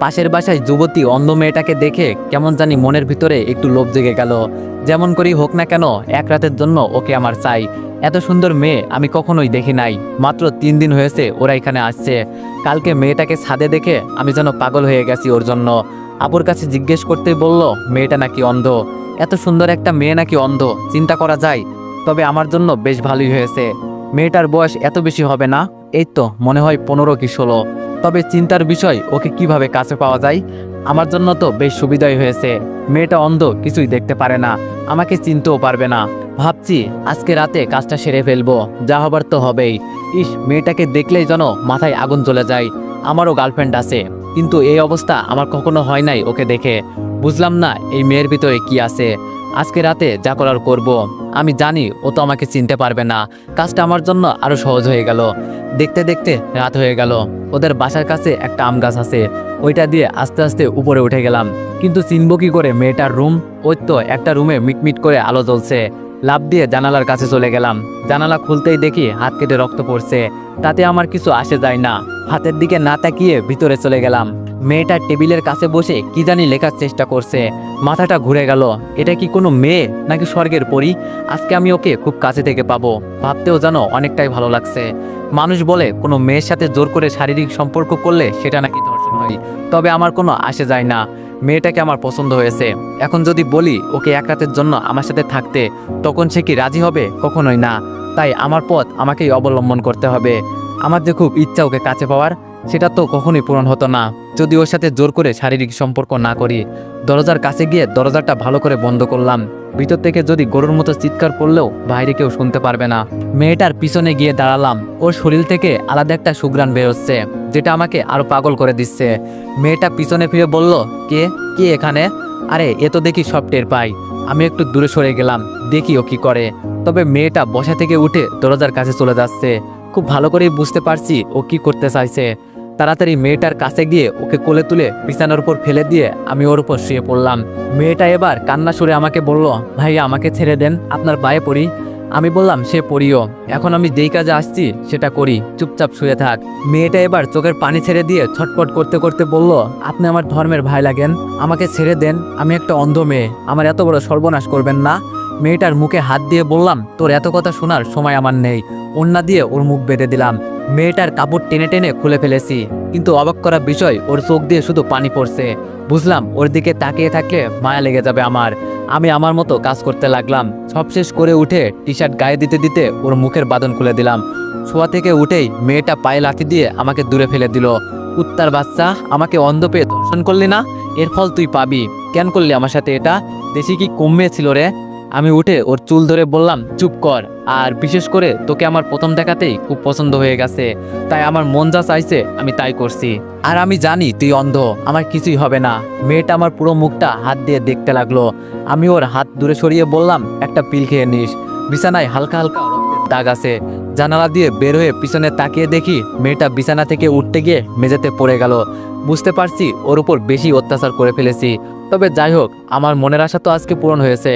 পাশের বাসায় যুবতী অন্ধ মেয়েটাকে দেখে কেমন জানি মনের ভিতরে একটু লোভ জেগে গেল। যেমন করেই হোক না কেন, এক রাতের জন্য ওকে আমার চাই। এত সুন্দর মেয়ে আমি কখনোই দেখি নাই। মাত্র তিন দিন হয়েছে ওরা এখানে আসছে। কালকে মেয়েটাকে ছাদে দেখে আমি যেন পাগল হয়ে গেছি ওর জন্য। আপুর কাছে জিজ্ঞেস করতে বলল, মেয়েটা নাকি অন্ধ? এত সুন্দর একটা মেয়ে নাকি অন্ধ? চিন্তা করা যায়। তবে আমার জন্য বেশ ভালোই হয়েছে। মেয়েটার বয়স এত বেশি হবে না? এই তো মনে হয় পনেরো কি ষোলো। তবে চিন্তার বিষয়, ওকে কীভাবে কাছে পাওয়া যায়? আমার জন্য তো বেশ সুবিধাই হয়েছে। মেয়েটা অন্ধ, কিছুই দেখতে পারে না। আমাকে চিনতেও পারবে না। ভাবছি আজকে রাতে কাজটা সেরে ফেলব। যা হবার তো হবেই। ইস, মেয়েটাকে দেখলেই যেন মাথায় আগুন চলে যায়। আমারও গার্লফ্রেন্ড আছে। কিন্তু এই অবস্থা আমার কখনো হয় নাই ওকে দেখে। বুঝলাম না এই মেয়ের ভিতরে কি আছে। আজকে রাতে যা করার করব। আমি জানি ও তো আমাকে চিনতে পারবে না। কাজটা আমার জন্য আরও সহজ হয়ে গেল। দেখতে দেখতে রাত হয়ে গেল। ওদের বাসার কাছে একটা আম গাছ আছে। ওইটা দিয়ে আস্তে আস্তে উপরে উঠে গেলাম। কিন্তু চিনব কি করে মেয়েটার রুম? ওই তো একটা রুমে মিটমিট করে আলো জ্বলছে। লাভ দিয়ে জানালার কাছে চলে গেলাম। জানালা খুলতেই দেখি হাত কেটে রক্ত পড়ছে। তাতে আমার কিছু আসে যায় না। হাতের দিকে না তাকিয়ে ভিতরে চলে গেলাম। মেয়েটা টেবিলের কাছে বসে কি জানি লেখার চেষ্টা করছে। মাথাটা ঘুরে গেল, এটা কি কোনো মেয়ে নাকি স্বর্গের পরী? আজকে আমি ওকে খুব কাছে থেকে পাবো, ভাবতেও যেন অনেকটাই ভালো লাগছে। মানুষ বলে, কোনো মেয়ের সাথে জোর করে শারীরিক সম্পর্ক করলে সেটা নাকি ধর্ষণ হয়, তবে আমার কোনো আসে যায় না। মেয়েটাকে আমার পছন্দ হয়েছে। এখন যদি বলি, ওকে এক রাতের জন্য আমার সাথে থাকতে, তখন সে কি রাজি হবে? কখনোই না। তাই আমার পথ আমাকেই অবলম্বন করতে হবে। আমার যে খুব ইচ্ছা ওকে কাছে পাওয়ার, সেটা তো কখনোই পূরণ হতো না। যদি ওর সাথে জোর করে শারীরিক সম্পর্ক না করি, দরজার কাছে গিয়ে দরজাটা ভালো করে বন্ধ করলাম। ভিতর থেকে যদি গরুর মতো চিৎকার করলেও বাইরে কেউ শুনতে পারবে না। মেয়েটার পিছনে গিয়ে দাঁড়ালাম। ওর শরীর থেকে আলাদা একটা সুগ্রাণ বেরোচ্ছে যেটা আমাকে আরও পাগল করে দিচ্ছে। মেয়েটা পিছনে ফিরে বলল, কে? কে এখানে? আরে, এ তো দেখি সব টের পাই। আমি একটু দূরে সরে গেলাম, দেখি ও কি করে। তবে মেয়েটা বসা থেকে উঠে দরজার কাছে চলে যাচ্ছে। খুব ভালো করেই বুঝতে পারছি ও কি করতে চাইছে। তাড়াতাড়ি মেয়েটার কাছে গিয়ে ওকে কোলে তুলে বিছানার উপর ফেলে দিয়ে আমি ওর উপর শুয়ে পড়লাম। মেয়েটা এবার কান্না সুরে আমাকে বলল, ভাইয়া, আমাকে ছেড়ে দেন, আপনার পায়ে পড়ি। আমি বললাম, সে পড়িও। এখন আমি যেই কাজে আসছি, সেটা করি। চুপচাপ শুয়ে থাক। মেয়েটা এবার চোখের পানি ছেড়ে দিয়ে ছটপট করতে করতে বলল, আপনি আমার ধর্মের ভাই লাগেন, আমাকে ছেড়ে দেন। আমি একটা অন্ধ মেয়ে। আমার এত বড় সর্বনাশ করবেন না। মেয়েটার মুখে হাত দিয়ে বললাম, তোর এত কথা শোনার সময় আমার নেই। অন্যা দিয়ে ওর মুখ বেঁধে দিলাম। মেয়েটার কাপড় টেনে টেনে খুলে ফেলেছি, কিন্তু অবাক করা বিষয়, ওর চোখ দিয়ে শুধু পানি পড়ছে। বুঝলাম, ওর দিকে তাকিয়ে থাকলে মায়া লেগে যাবে আমার। আমি আমার মতো কাজ করতে লাগলাম। সব শেষ করে উঠে টি শার্ট গায়ে দিতে দিতে ওর মুখের বাদন খুলে দিলাম। শোয়া থেকে উঠেই মেয়েটা পায়ে লাথি দিয়ে আমাকে দূরে ফেলে দিল। উত্তার বাচ্চা, আমাকে অন্ধ পেয়ে দর্শন করলি না? এর ফল তুই পাবি। কেন করলি আমার সাথে এটা? দেশি কি কমে ছিল রে? আমি উঠে ওর চুল ধরে বললাম, চুপ কর। আর বিশেষ করে তোকে আমার প্রথম দেখাতেই খুব পছন্দ হয়ে গেছে। তাই আমার মন যা চাইছে, আমি তাই করছি। আর আমি জানি তুই অন্ধ, আমার কিছুই হবে না। মেয়েটা আমার পুরো মুখটা হাত দিয়ে দেখতে লাগল। আমি ওর হাত দূরে সরিয়ে বললাম, একটা পিল খেয়ে নিস। বিছানায় হালকা হালকা দাগ আছে। জানালা দিয়ে বের হয়ে পিছনে তাকিয়ে দেখি মেয়েটা বিছানা থেকে উঠতে গিয়ে মেঝেতে পড়ে গেল। বুঝতে পারছি ওর উপর বেশি অত্যাচার করে ফেলেছি। তবে যাই হোক, আমার মনের আশা তো আজকে পূরণ হয়েছে।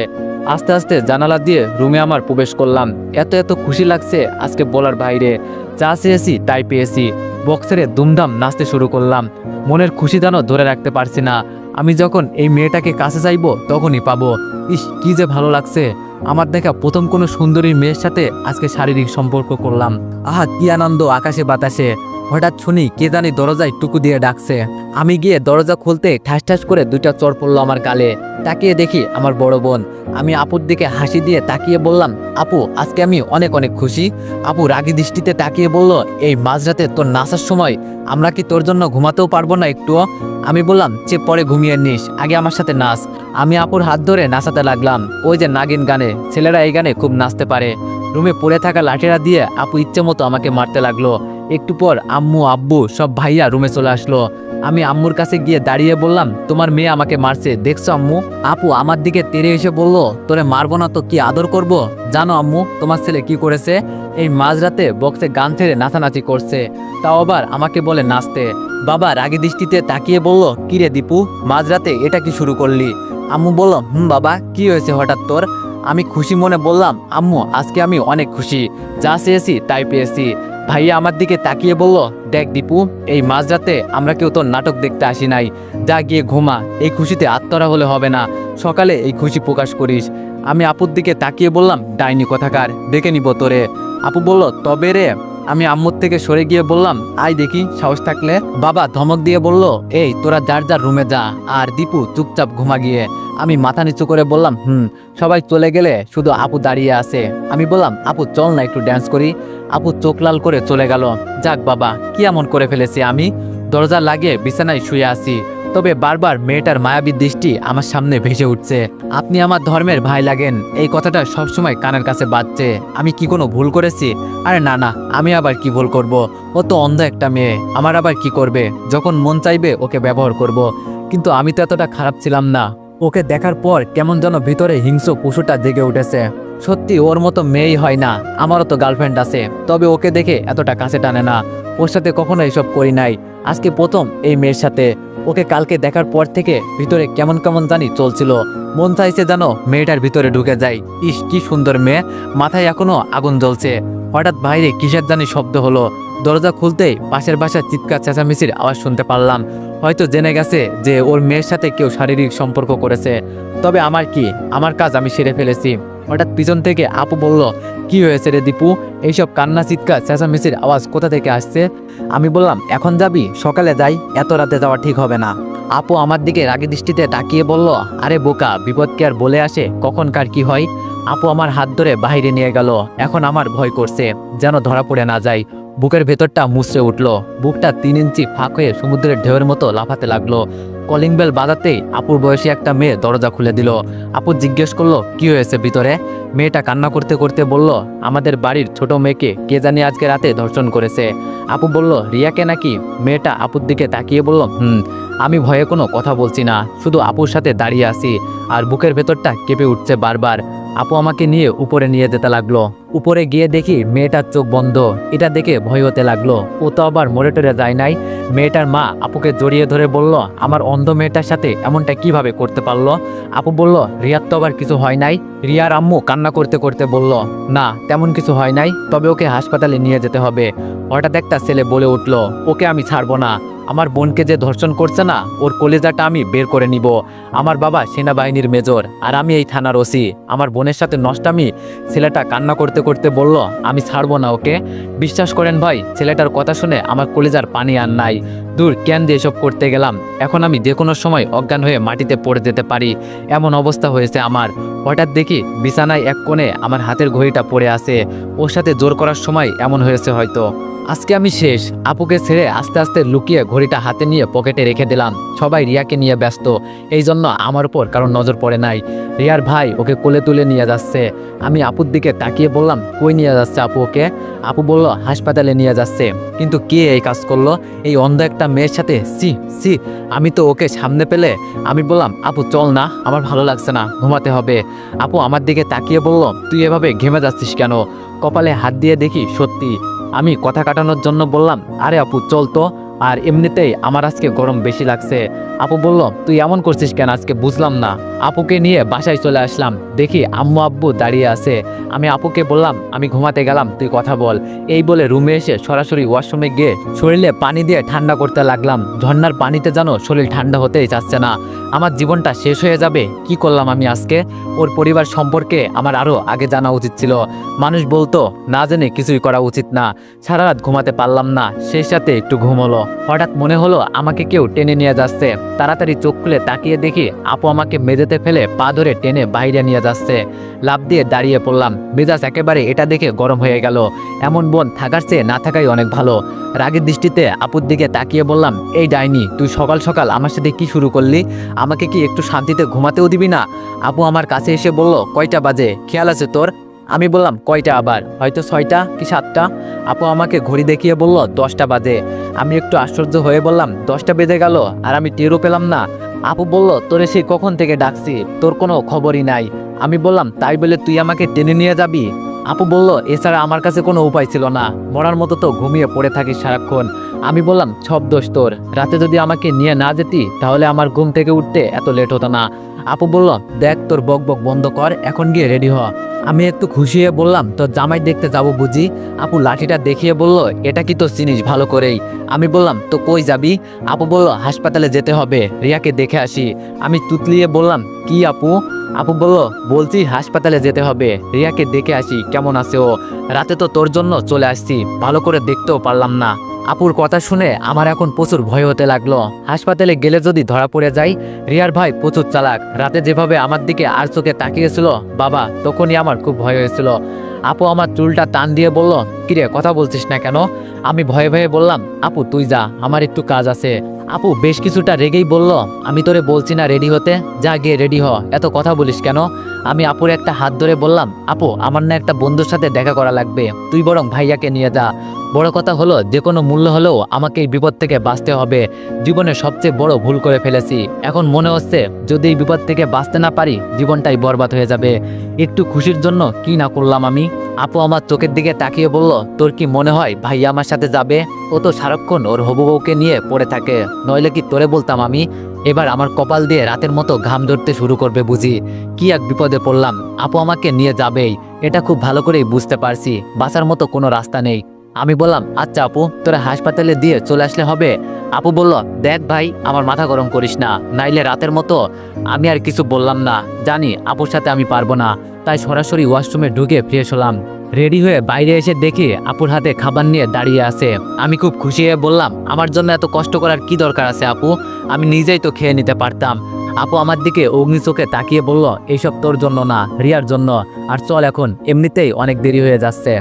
আস্তে আস্তে জানালা দিয়ে রুমে আমার প্রবেশ করলাম। এত এত খুশি লাগছে আজকে বলার বাইরে। যা চেয়েছি, তাই পেয়েছি। বক্সারে দুমদাম নাচতে শুরু করলাম। মনের খুশি যেন ধরে রাখতে পারছি না। আমি যখন এই মেয়েটাকে কাছে যাইব তখনই পাবো। ইস, কি যে ভালো লাগছে। আমার দেখা প্রথম কোনো সুন্দরী মেয়ের সাথে আজকে শারীরিক সম্পর্ক করলাম। আহা, কি আনন্দ, আকাশে বাতাসে। হঠাৎ শুনি কে জানি দরজায় টুকু দিয়ে ডাকছে। আমি গিয়ে দরজা খুলতে ঠাস ঠাস করে দুইটা চর পড়ল আমার গালে। তাকিয়ে দেখি আমার বড় বোন। আমি আপুর দিকে হাসি দিয়ে তাকিয়ে বললাম, আপু, আজকে আমি অনেক অনেক খুশি। আপু রাগী দৃষ্টিতে তাকিয়ে বলল, এই মাঝরাতে তোর নাচার সময় আমরা কি তোর জন্য ঘুমাতেও পারব না একটুও? আমি বললাম, যে পরে ঘুমিয়ে নিস, আগে আমার সাথে নাচ। আমি আপুর হাত ধরে নাচাতে লাগলাম। ওই যে নাগিন গানে, ছেলেরা এই গানে খুব নাচতে পারে। রুমে পড়ে থাকা লাঠিরা দিয়ে আপু ইচ্ছে মতো আমাকে মারতে লাগল। একটু পর আম্মু, আব্বু, সব ভাইয়া রুমে চলে আসলো। আমি আম্মুর কাছে গিয়ে দাঁড়িয়ে বললাম, তোমার মেয়ে আমাকে মারছে। দেখছ আম্মু? আপু আমার দিকে তেরে এসে বলল, তোরে মারবো না তো কি আদর করব? জানো আম্মু, তোমার ছেলে কি করেছে? এই মাঝরাতে বক্সে গান ছেড়ে নাচানাচি করছে। তাও আবার আমাকে বলে নাচতে। বাবা রাগী দৃষ্টিতে তাকিয়ে বলল কিরে দীপু, মাঝরাতে এটা কি শুরু করলি? আম্মু বলল, হুম বাবা, কি হয়েছে হঠাৎ তোর? আমি খুশি মনে বললাম, আম্মু, আজকে আমি অনেক খুশি। যা চেয়েছি তাই পেয়েছি। ভাইয়া আমার দিকে তাকিয়ে বলল, দেখ দীপু, এই মাঝরাতে আমরা কেউ তোর নাটক দেখতে আসি নাই। যা গিয়ে ঘুমা, এই খুশিতে আত্মরা হলে হবে না। সকালে এই খুশি প্রকাশ করিস। আমি আপুর দিকে তাকিয়ে বললাম, ডাইনি কথাকার, দেখে নিব তোরে। আপু বলল, তবে রে আমি আম্মুর থেকে সরে গিয়ে বললাম আই দেখি, সাহস থাকলে। বাবা ধমক দিয়ে বলল, এই, তোরা যার যার রুমে যা। আর দীপু চুপচাপ ঘুমা গিয়ে আমি মাথা নিচু করে বললাম, হুম, সবাই চলে গেলে শুধু আপু দাঁড়িয়ে আছে। আমি বললাম, আপু, চল না একটু ড্যান্স করি। আপু চোখ লাল করে চলে গেল। যাক বাবা, কি এমন করে ফেলেছি আমি? দরজা লাগিয়ে বিছানায় শুয়ে আছি। তবে বারবার মেয়েটার মায়াবী দৃষ্টি আমার সামনে ভেসে উঠছে। আপনি আমার ধর্মের ভাই লাগেন। এই কথাটা সবসময় কানের কাছে বাজছে। আমি কি কোনো ভুল করেছি? আরে না না, আমি আবার কি ভুল করব? ও তো অন্ধ একটা মেয়ে। আমার আবার কি করবে? যখন মন চাইবে ওকে ব্যবহার করব। কিন্তু আমি তো এতটা খারাপ ছিলাম না। ওকে দেখার পর কেমন যেন ভিতরে হিংস্র পশুটা জেগে উঠেছে। সত্যি ওর মতো মেয়েই হয় না। আমারও তো গার্লফ্রেন্ড আছে। তবে ওকে দেখে এতটা কাছে টানে না। ওর সাথে কখনো এসব করি নাই। আজকে প্রথম এই মেয়ের সাথে। ওকে কালকে দেখার পর থেকে ভিতরে কেমন কেমন জানি চলছিল। মন চাইছে যেন মেয়েটার ভিতরে ঢুকে যাই। ইস, কি সুন্দর মেয়ে। মাথায় এখনও আগুন জ্বলছে। হঠাৎ বাইরে কিসের জানি শব্দ হলো। দরজা খুলতেই পাশের বাসার চিৎকার চেঁচামেচির আওয়াজ শুনতে পারলাম। হয়তো জেনে গেছে যে ওর মেয়ের সাথে কেউ শারীরিক সম্পর্ক করেছে। তবে আমার কি? আমার কাজ আমি সেরে ফেলেছি। হঠাৎ পিছন থেকে আপু বলল, কি হয়েছে রে দীপু? এইসব কান্না চিৎকার চেঁচামেচির আওয়াজ কোথা থেকে আসছে? আমি বললাম, এখন যাবি? সকালে যাই, এত রাতে যাওয়া ঠিক হবে না। আপু আমার দিকে রাগি দৃষ্টিতে তাকিয়ে বলল, আরে বোকা, বিপদ কি আর বলে আসে? কখন কার কি হয়? আপু আমার হাত ধরে বাইরে নিয়ে গেল, এখন আমার ভয় করছে, যেন ধরা পড়ে না যায়। বুকের ভেতরটা মুছড়ে উঠল, বুকটা তিন ইঞ্চি ফাঁক হয়ে সমুদ্রের ঢেউয়ের মতো লাফাতে লাগল। কলিং বেল বাজাতেই আপুর বয়সী একটা মেয়ে দরজা খুলে দিল। আপু জিজ্ঞেস করল, কি হয়েছে ভিতরে? মেয়েটা কান্না করতে করতে বলল, আমাদের বাড়ির ছোট মেয়েকে কে জানি আজকে রাতে ধর্ষণ করেছে। আপু বলল, রিয়াকে নাকি? মেয়েটা আপুর দিকে তাকিয়ে বলল, হুম, আমি ভয়ে কোনো কথা বলছি না, শুধু আপুর সাথে দাঁড়িয়ে আছি, আর বুকের ভেতরটা কেঁপে উঠছে বারবার। আপু আমাকে নিয়ে উপরে নিয়ে যেতে লাগল। উপরে গিয়ে দেখি মেয়েটার চোখ বন্ধ। এটা দেখে ভয় হতে লাগল। ও তো আবার মরে টরে যায় নাই। মেয়েটার মা আপুকে জড়িয়ে ধরে বলল, আমার অন্ধ মেয়েটার সাথে এমনটা কীভাবে করতে পারল? আপু বলল, রিয়ার তো আবার কিছু হয় নাই। রিয়ার আম্মু কান্না করতে করতে বলল, না, তেমন কিছু হয় নাই, তবে ওকে হাসপাতালে নিয়ে যেতে হবে। হঠাৎ একটা ছেলে বলে উঠল, ওকে আমি ছাড়বো না। আমার বোনকে যে ধর্ষণ করছে না, ওর কলেজাটা আমি বের করে নিব। আমার বাবা সেনাবাহিনীর মেজর, আর আমি এই থানার ওসি। আমার বোনের সাথে নষ্টামি, ছেলেটা কান্না করতে করতে করতে বলল, আমি ছাড়বো না, ওকে? বিশ্বাস করেন ভাই, ছেলেটার কথা শুনে আমার কলেজার পানি আর নাই। দূর কেন দিয়ে এসব করতে গেলাম? এখন আমি যে কোনো সময় অজ্ঞান হয়ে মাটিতে পড়ে যেতে পারি। এমন অবস্থা হয়েছে আমার। হঠাৎ দেখি বিছানায় এক কোণে আমার হাতের ঘড়িটা পড়ে আছে। ওর সাথে জোর করার সময় এমন হয়েছে হয়তো। আজকে আমি শেষ। আপুকে ছেড়ে আস্তে আস্তে লুকিয়ে ঘড়িটা হাতে নিয়ে পকেটে রেখে দিলাম। সবাই রিয়াকে নিয়ে ব্যস্ত। এই জন্য আমার উপর কারণ নজর পড়ে নাই। রিয়ার ভাই ওকে কোলে তুলে নিয়ে যাচ্ছে। আমি আপুর দিকে তাকিয়ে বললাম, কই নিয়ে যাচ্ছে আপু ওকে? আপু বলল, হাসপাতালে নিয়ে যাচ্ছে। কিন্তু কে এই কাজ করল? এই অন্ধ একটা মেয়ের সাথে, সি সি, আমি তো ওকে সামনে পেলে আমি বললাম, আপু, চল না, আমার ভালো লাগছে না, ঘুমাতে হবে। আপু আমার দিকে তাকিয়ে বলল, তুই এভাবে ঘেমে যাচ্ছিস কেন? কপালে হাত দিয়ে দেখি সত্যি। আমি কথা কাটানোর জন্য বললাম, আরে আপু, চল তো। আর এমনিতেই আমার আজকে গরম বেশি লাগছে। আপু বলল, তুই এমন করছিস কেন? আজকে বুঝলাম না। আপুকে নিয়ে বাসায় চলে আসলাম। দেখি আম্মু আব্বু দাঁড়িয়ে আছে। আমি আপুকে বললাম, আমি ঘুমাতে গেলাম, তুই কথা বল। এই বলে রুমে এসে সরাসরি ওয়াশরুমে গিয়ে শরীরে পানি দিয়ে ঠান্ডা করতে লাগলাম। ঝর্নার পানিতে যেন শরীর ঠান্ডা হতেই চাচ্ছে না। আমার জীবনটা শেষ হয়ে যাবে, কি করলাম আমি আজকে? ওর পরিবার সম্পর্কে আমার আরও আগে জানা উচিত ছিল। মানুষ বলতো, না জেনে কিছুই করা উচিত না। সারা রাত ঘুমাতে পারলাম না। সেই সাথে একটু ঘুম হলো হঠাৎ মনে হলো আমাকে কেউ টেনে নিয়ে যাচ্ছে। তাড়াতাড়ি চোখ খুলে তাকিয়ে দেখি আপু আমাকে মেঝেতে ফেলে পা ধরে টেনে বাইরে নিয়ে যাচ্ছে। লাভ দিয়ে দাঁড়িয়ে পড়লাম। মেজাজ একেবারে এটা দেখে গরম হয়ে গেল। এমন বোন থাকার চেয়ে না থাকাই অনেক ভালো। রাগের দৃষ্টিতে আপুর দিকে তাকিয়ে বললাম, এই ডাইনি, তুই সকাল সকাল আমার সাথে কি শুরু করলি? আমাকে কি একটু শান্তিতে ঘুমাতেও দিবি না? আপু আমার কাছে এসে বলল, কয়টা বাজে? খেয়াল আছে তোর? আমি বললাম, কয়টা আবার? হয়তো ছয়টা কি সাতটা? আপু আমাকে ঘড়ি দেখিয়ে বলল, দশটা বাজে। আমি একটু আশ্চর্য হয়ে বললাম, দশটা বেজে গেল আর আমি টেরও পেলাম না। আপু বলল, তোরে সে কখন থেকে ডাকছি? তোর কোনো খবরই নাই। আমি বললাম, তাই বলে তুই আমাকে টেনে নিয়ে যাবি? আপু বলল, এছাড়া আমার কাছে কোনো উপায় ছিল না। মরার মতো তো ঘুমিয়ে পড়ে থাকিস সারাক্ষণ। আমি বললাম, সব দোষ তোর। রাতে যদি আমাকে নিয়ে না যেতি, তাহলে আমার ঘুম থেকে উঠতে এত লেট হতো না। আপু বলল, দেখ, তোর বক বক বন্ধ কর, এখন গিয়ে রেডি হ। আমি একটু খুশি হয়ে বললাম, তোর জামাই দেখতে যাব বুঝি? আপু লাঠিটা দেখিয়ে বলল, এটা কি তো চিনিস? ভালো করেই। আমি বললাম, তো কই যাবি? আপু বলল, হাসপাতালে যেতে হবে, রিয়াকে দেখে আসি। আমি তুতলিয়ে বললাম, কি আপু? আপু বলল, বলছি হাসপাতালে যেতে হবে, রিয়াকে দেখে আসি, কেমন আছে ও? রাতে তো তোর জন্য চলে আসছি, ভালো করে দেখতেও পারলাম না। আপুর কথা শুনে আমার এখন প্রচুর ভয় হতে লাগল। হাসপাতালে গেলে যদি ধরা পড়ে যাই, রিয়ার ভাই প্রচুর চালাক। রাতে যেভাবে আমার দিকে আর চোখে তাকিয়েছিল, বাবা, তখনই আমার খুব ভয় হয়েছিল। আপু আমার চুলটা টান দিয়ে বলল, কিরে, কথা বলছিস না কেন? আমি ভয়ে ভয়ে বললাম, আপু, তুই যা, আমার একটু কাজ আছে। আপু বেশ কিছুটা রেগেই বলল, আমি তোরে বলছি না রেডি হতে, যা গিয়ে রেডি হ, এত কথা বলিস কেন? আমি আপুর একটা হাত ধরে বললাম, আপু, আমার না একটা বন্ধুর সাথে দেখা করা লাগবে। তুই বরং ভাইয়াকে নিয়ে যা। বড় কথা হলো, যে কোনো মূল্য হলেও আমাকে এই বিপদ থেকে বাঁচতে হবে। জীবনে সবচেয়ে বড় ভুল করে ফেলেছি। এখন মনে হচ্ছে, যদি এই বিপদ থেকে বাঁচতে না পারি, জীবনটাই বরবাদ হয়ে যাবে। একটু খুশির জন্য কি না করলাম আমি? আপু আমার চোখের দিকে তাকিয়ে বলল, তোর কি মনে হয় ভাইয়া আমার সাথে যাবে? ও তো সারাক্ষণ ওর হবু বউকে নিয়ে পড়ে থাকে। নইলে কি তোরে বলতাম আমি? এবার আমার কপাল দিয়ে রাতের মতো ঘাম ধরতে শুরু করবে বুঝি। কি এক বিপদে পড়লাম। আপু আমাকে নিয়ে যাবেই। এটা খুব ভালো করেই বুঝতে পারছি। বাঁচার মতো কোনো রাস্তা নেই। আমি বললাম আচ্ছা আপু, তোরা হাসপাতালে দিয়ে চলে আসলে হবে? আপু বলল, দেখ ভাই, আমার মাথা গরম করিস না। নাইলে রাতের মতো আমি আর কিছু বললাম না। জানি, আপুর সাথে আমি পারব না। তাই সরাসরি ওয়াশরুমে ঢুকে ফ্রেশ হলাম। রেডি হয়ে বাইরে এসে দেখি আপুর হাতে খাবার নিয়ে দাঁড়িয়ে আছে। আমি খুব খুশি হয়ে বললাম, আমার জন্য এত কষ্ট করার কি দরকার আছে আপু? আমি নিজেই তো খেয়ে নিতে পারতাম। আপু আমার দিকে অগ্নি চোখে তাকিয়ে বলল, এইসব তোর জন্য না, রিয়ার জন্য। আর চল এখন, এমনিতেই অনেক দেরি হয়ে যাচ্ছে।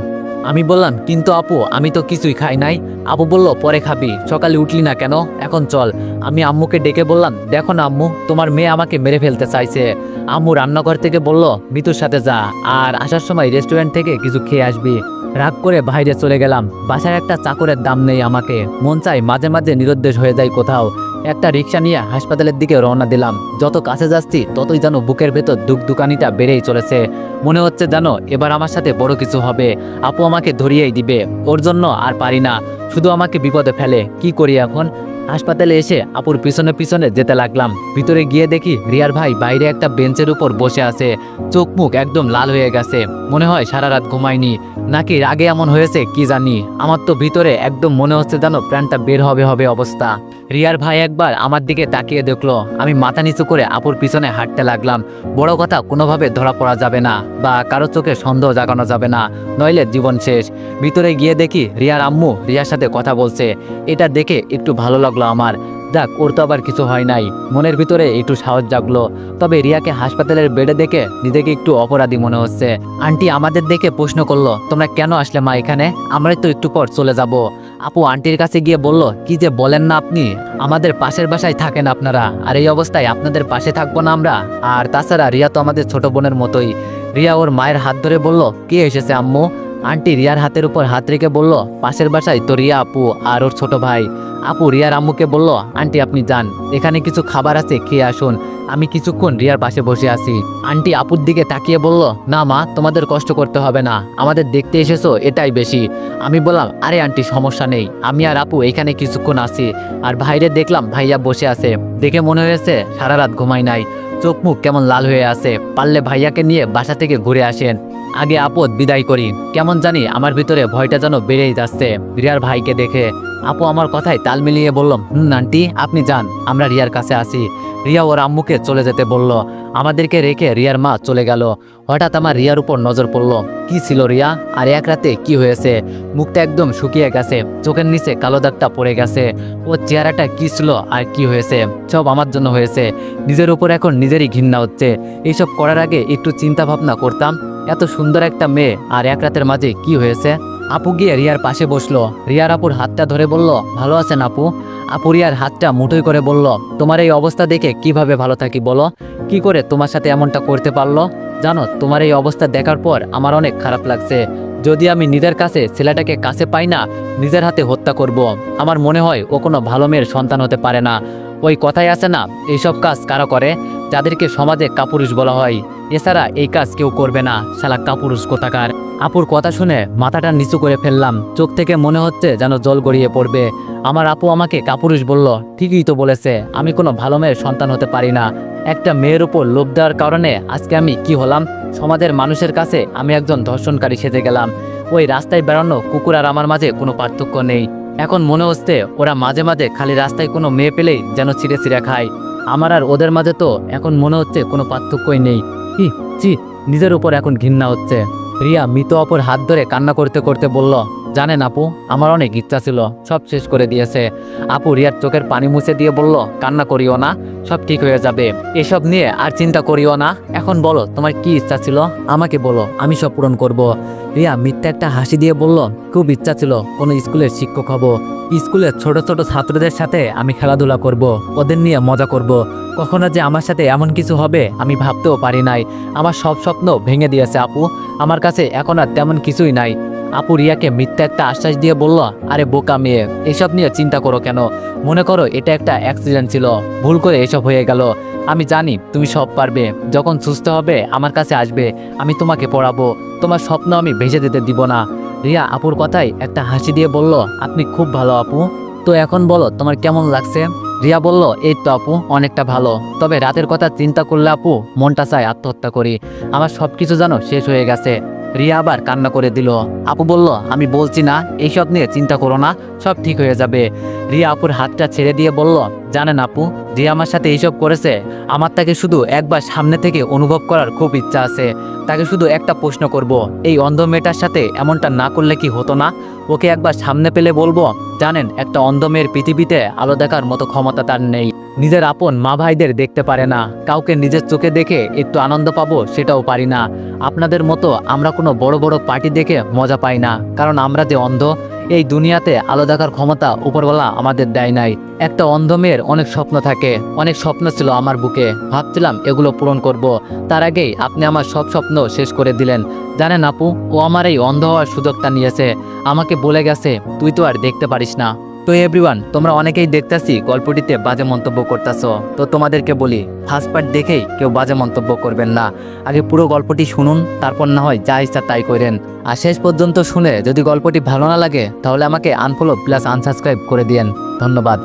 আমি বললাম, কিন্তু আপু, আমি তো কিছুই খাই নাই। আপু বলল, পরে খাবি, সকালে উঠলি না কেন? এখন চল। আমি আম্মুকে ডেকে বললাম, দেখো না আম্মু, তোমার মেয়ে আমাকে মেরে ফেলতে চাইছে। আম্মু রান্নাঘর থেকে বলল, মিতুর সাথে যা, আর আসার সময় রেস্টুরেন্ট থেকে কিছু খেয়ে আসবি। রাগ করে বাইরে চলে গেলাম। বাসার একটা চাকরের দাম নেই আমাকে। মন চাই মাঝে মাঝে নিরুদ্দেশ হয়ে যায় কোথাও। একটা রিক্সা নিয়ে হাসপাতালের দিকে রওনা দিলাম। যত কাছে যাচ্ছি, ততই যেন বুকের ভেতর দুঃখ দোকানিটা বেড়েই চলেছে। মনে হচ্ছে যেন এবার আমার সাথে বড় কিছু হবে। আপু আমাকে ধরিয়েই দিবে। ওর জন্য আর পারি না। শুধু আমাকে বিপদে ফেলে। কি করি এখন? হাসপাতালে এসে আপুর পিছনে পিছনে যেতে লাগলাম। ভিতরে গিয়ে দেখি রিয়ার ভাই বাইরে একটা বেঞ্চের উপর বসে আছে। চোখ মুখ একদম লাল হয়ে গেছে। মনে হয় সারা রাত ঘুমায়নি। নাকি রাগে এমন হয়েছে কি জানি। আমার তো ভিতরে একদম মনে হচ্ছে যেন প্রাণটা বের হবে হবে অবস্থা। রিয়ার ভাই একবার আমার দিকে তাকিয়ে দেখল। আমি মাথা নিচু করে আপুর পিছনে হাঁটতে লাগলাম। বড় কথা কোনোভাবে ধরা পড়া যাবে না বা কারও চোখে সন্দেহ জাগানো যাবে না। নইলে জীবন শেষ। ভিতরে গিয়ে দেখি রিয়ার আম্মু রিয়ার সাথে কথা বলছে। এটা দেখে একটু ভালো লাগল। আমার। যাক ওর তো আবার কিছু হয় নাই। মনের ভিতরে একটু সাহস জাগলো। তবে রিয়াকে হাসপাতালের বেডে দেখে নিজেকে একটু অপরাধী মনে হচ্ছে। আন্টি আমাদের দেখে প্রশ্ন করল, তোমরা কেন আসলে মা এখানে? আমরাই তো একটু পর চলে যাব। আপু আন্টির কাছে গিয়ে বলল, কি যে বলেন না আপনি? আমাদের পাশের বাসায় থাকেন আপনারা। আর এই অবস্থায় আপনাদের পাশে থাকব না আমরা। আর তাছাড়া রিয়া তো আমাদের ছোট বোনের মতোই। রিয়া ওর মায়ের হাত ধরে বলল, কে এসেছে আম্মু? আন্টি রিয়ার হাতের উপর হাত রেখে বলল, পাশের বাসায় তো রিয়া আপু আর ওর ছোট ভাই। আপু রিয়ার আম্মুকে বলল, আন্টি আপনি যান, এখানে কিছু খাবার আছে, খেয়ে আসুন। আমি কিছুক্ষণ রিয়ার পাশে বসে আছি। আন্টি আপুর দিকে তাকিয়ে বলল, না মা, তোমাদের কষ্ট করতে হবে না। আমাদের দেখতে এসেছ, এটাই বেশি। আমি বললাম, আরে আন্টি, সমস্যা নেই। আমি আর আপু এখানে কিছুক্ষণ আছি। আর ভাইরে দেখলাম ভাইয়া বসে আছে। দেখে মনে হয়েছে, সারা রাত ঘুমাই নাই। চোখ মুখ কেমন লাল হয়ে আছে। পারলে ভাইয়াকে নিয়ে বাসা থেকে ঘুরে আসেন। আগে আপদ বিদায় করি। কেমন জানি আমার ভিতরে ভয়টা যেন বেড়েই যাচ্ছে। রিয়ার ভাইকে দেখে আপু আমার কথায় তাল মিলিয়ে বললাম হুম আন্টি আপনি যান, আমরা রিয়ার কাছে আসি। রিয়া ওর আম্মুকে চলে যেতে বলল। আমাদেরকে রেখে রিয়ার মা চলে গেল। হঠাৎ আমার রিয়ার উপর নজর পড়ল, কি ছিল রিয়া? আর এক রাতে কি হয়েছে? মুখটা একদম শুকিয়ে গেছে, চোখের নিচে কালো দাগটা পড়ে গেছে। ও চেহারাটা কি ছিল আর কি হয়েছে? সব আমার জন্য হয়েছে। নিজের উপর এখন নিজেরই ঘৃণা হচ্ছে। এইসব করার আগে একটু চিন্তা ভাবনা করতাম এত সুন্দর একটা মেয়ে, আর এক রাতের মাঝে কি হয়েছে? আপু গিয়ে রিয়ার পাশে বসল। রিয়ার আপুর হাতটা ধরে বলল, ভালো আছেন আপু? আপু রিয়ার হাতটা মুঠোই করে বলল, তোমার এই অবস্থা দেখে কীভাবে ভালো থাকি বলো? কি করে তোমার সাথে এমনটা করতে পারল? জানো, তোমার এই অবস্থা দেখার পর আমার অনেক খারাপ লাগছে। যদি আমি নিজের কাছে ছেলেটাকে কাছে পাই না, নিজের হাতে হত্যা করব। আমার মনে হয় ও কোনো ভালো মেয়ের সন্তান হতে পারে না। ওই কথাই আছে না, এইসব কাজ কারা করে? যাদেরকে সমাজে কাপুরুষ বলা হয়। এছাড়া এই কাজ কেউ করবে না, শালা কাপুরুষ কোথাকার। আপুর কথা শুনে মাথাটা নিচু করে ফেললাম, চোখ থেকে মনে হচ্ছে যেন জল গড়িয়ে পড়বে। আমার আপু আমাকে কাপুরুষ বলল, ঠিকই তো বলেছে, আমি কোনো ভালো মেয়ের সন্তান হতে পারি না। একটা মেয়ের উপর লোভ দেওয়ার কারণে আজকে আমি কি হলাম? সমাজের মানুষের কাছে আমি একজন ধর্ষণকারী সেজে গেলাম। ওই রাস্তায় বেড়ানো কুকুর আর আমার মাঝে কোনো পার্থক্য নেই। এখন মনে হচ্ছে ওরা মাঝে মাঝে খালি রাস্তায় কোনো মেয়ে পেলেই যেন ছিঁড়ে ছিঁড়ে খায়। আমার আর ওদের মাঝে তো এখন মনে হচ্ছে কোনো পার্থক্যই নেই। হি চি নিজের উপর এখন ঘৃণা হচ্ছে। রিয়া মৃত অপর হাত ধরে কান্না করতে করতে বলল জানেন আপু, আমার অনেক ইচ্ছা ছিল, সব শেষ করে দিয়েছে। আপু রিয়ার চোখের পানি মুছে দিয়ে বলল, কান্না করিও না, সব ঠিক হয়ে যাবে। এসব নিয়ে আর চিন্তা করিও না। এখন বলো, তোমার কি ইচ্ছা ছিল? আমাকে বলো, আমি সব পূরণ করব। রিয়া মিথ্যা একটা হাসি দিয়ে বলল, খুব ইচ্ছা ছিল, কোনো স্কুলের শিক্ষক হব। স্কুলের ছোট ছোট ছাত্রদের সাথে আমি খেলাধুলা করব, ওদের নিয়ে মজা করব। কখনো যে আমার সাথে এমন কিছু হবে, আমি ভাবতেও পারি নাই। আমার সব স্বপ্ন ভেঙে দিয়েছে আপু। আমার কাছে এখন আর তেমন কিছুই নাই। আপু রিয়াকে মিথ্যা একটা আশ্বাস দিয়ে বলল, আরে বোকা মেয়ে, এসব নিয়ে চিন্তা করো কেন? মনে করো এটা একটা অ্যাক্সিডেন্ট ছিল, ভুল করে এসব হয়ে গেল। আমি জানি তুমি সব পারবে, যখন সুস্থ হবে আমার কাছে আসবে, আমি তোমাকে পড়াবো, তোমার স্বপ্ন আমি ভেসে দিতে দিব না। রিয়া আপুর কথায় একটা হাসি দিয়ে বলল, আপনি খুব ভালো আপু। তো এখন বলো, তোমার কেমন লাগছে? রিয়া বলল, এই তো আপু, অনেকটা ভালো। তবে রাতের কথা চিন্তা করলে আপু মনটা চায় আত্মহত্যা করি। আমার সব কিছু জানো শেষ হয়ে গেছে। রিয়া আবার কান্না করে দিল, আপু বলল, আমি বলছি না, এইসব নিয়ে চিন্তা করো না, সব ঠিক হয়ে যাবে। রিয়া আপুর হাতটা ছেড়ে দিয়ে বলল, জানেন আপু, রিয়া আমার সাথে এইসব করেছে। আমার তাকে শুধু একবার সামনে থেকে অনুভব করার খুব ইচ্ছা আছে। তাকে শুধু একটা প্রশ্ন করব, এই অন্ধ মেয়েটার সাথে এমনটা না করলে কি হতো না? ওকে একবার সামনে পেলে বলব, জানেন, একটা অন্ধ মেয়ের পৃথিবীতে আলো দেখার মতো ক্ষমতা তার নেই। নিজের আপন মা ভাইদের দেখতে পারে না। কাউকে নিজের চোখে দেখে একটু আনন্দ পাবো সেটাও পারি না। আপনাদের মতো আমরা কোনো বড় বড় পার্টি দেখে মজা পাই না। কারণ আমরা যে অন্ধ, এই দুনিয়াতে আলো দেখার ক্ষমতা উপরওয়ালা আমাদের দেয় নাই। একটা অন্ধ মেয়ের অনেক স্বপ্ন থাকে। অনেক স্বপ্ন ছিল আমার বুকে। ভাবছিলাম এগুলো পূরণ করব। তার আগেই আপনি আমার সব স্বপ্ন শেষ করে দিলেন। জানেন আপু, ও আমার এই অন্ধ হওয়ার সুযোগটা নিয়েছে। আমাকে বলে গেছে, তুই তো আর দেখতে পারিস না। তো এভরিওয়ান তোমরা অনেকেই দেখতেছি গল্পটিতে বাজে মন্তব্য করতেছ। তো তোমাদেরকে বলি ফার্স্ট পার্ট দেখেই কেউ বাজে মন্তব্য করবেন না। আগে পুরো গল্পটি শুনুন, তারপর না হয় যা ইচ্ছা তাই করেন। আর শেষ পর্যন্ত শুনে যদি গল্পটি ভালো না লাগে, তাহলে আমাকে আনফলো প্লাস আনসাবস্ক্রাইব করে দিয়েন। ধন্যবাদ।